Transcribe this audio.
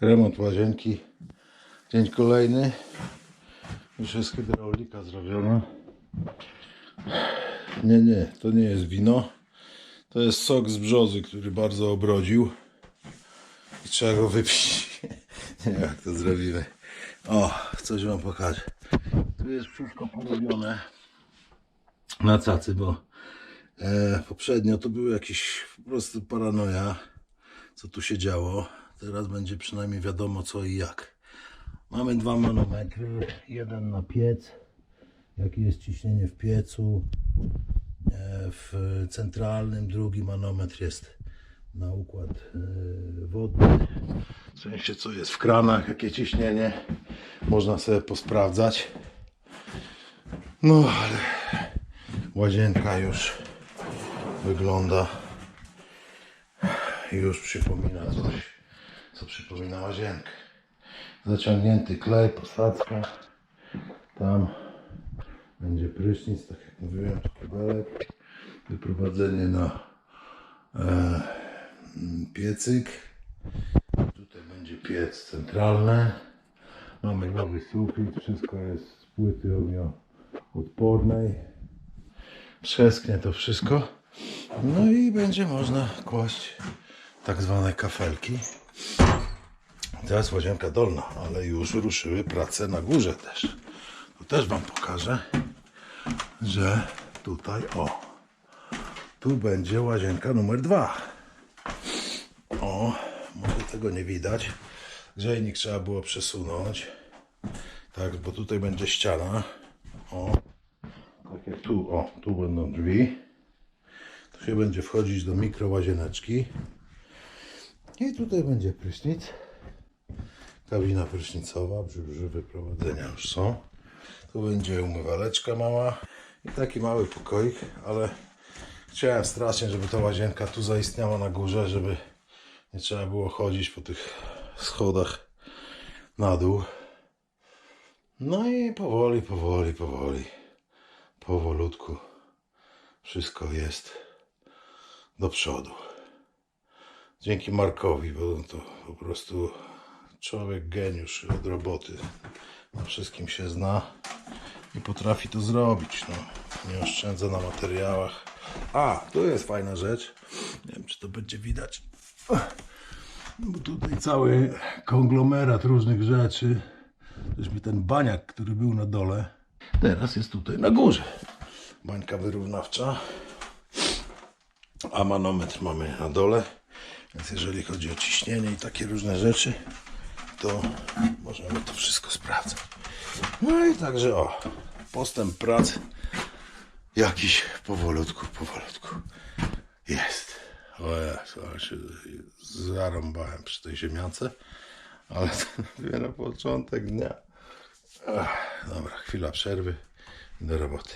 Remont łazienki. Dzień kolejny. Już jest hydraulika zrobiona. Nie, nie, to nie jest wino. To jest sok z brzozy, który bardzo obrodził. I trzeba go wypić. Nie wiem jak to zrobimy. O, coś wam pokażę. Tu jest wszystko porobione na cacy, bo e, poprzednio to był jakiś po prostu paranoja, co tu się działo. Teraz będzie przynajmniej wiadomo co i jak. Mamy dwa manometry, jeden na piec, jakie jest ciśnienie w piecu, e, w centralnym, drugi manometr jest na układ e, wodny. W sensie co jest w kranach, jakie ciśnienie, można sobie posprawdzać. No ale łazienka już wygląda, już przypomina coś, co przypomina łazienkę. Zaciągnięty klej, posadzka, tam będzie prysznic, tak jak mówiłem, tu wyprowadzenie na e, piecyk, tutaj będzie piec centralny, mamy nowy sufit, wszystko jest z płyty ognioodpornej, przesknie to wszystko, no i będzie można kłaść tak zwane kafelki. Teraz łazienka dolna, ale już ruszyły prace na górze też. Tu też Wam pokażę, że tutaj, o, tu będzie łazienka numer dwa. O, może tego nie widać. Grzejnik trzeba było przesunąć. Tak, bo tutaj będzie ściana. O, tak jak tu, o, tu będą drzwi. Tu się będzie wchodzić do mikrołazieneczki. I tutaj będzie prysznic. Kabina prysznicowa, brzyży wyprowadzenia już są. Tu będzie umywaleczka mała i taki mały pokoik, ale chciałem strasznie, żeby ta łazienka tu zaistniała na górze, żeby nie trzeba było chodzić po tych schodach na dół. No i powoli, powoli, powoli, powolutku wszystko jest do przodu. Dzięki Markowi, bo to po prostu człowiek geniusz od roboty. Na wszystkim się zna i potrafi to zrobić. No. Nie oszczędza na materiałach. A, tu jest fajna rzecz. Nie wiem, czy to będzie widać. Bo tutaj cały konglomerat różnych rzeczy. Weźmy ten baniak, który był na dole. Teraz jest tutaj na górze. Bańka wyrównawcza. A manometr mamy na dole. Więc jeżeli chodzi o ciśnienie i takie różne rzeczy, to możemy to wszystko sprawdzać. No i także o, postęp prac jakiś powolutku, powolutku jest. O Jezu, ale się zarąbałem przy tej ziemiance, ale to dopiero początek dnia. Ach, dobra, chwila przerwy do roboty.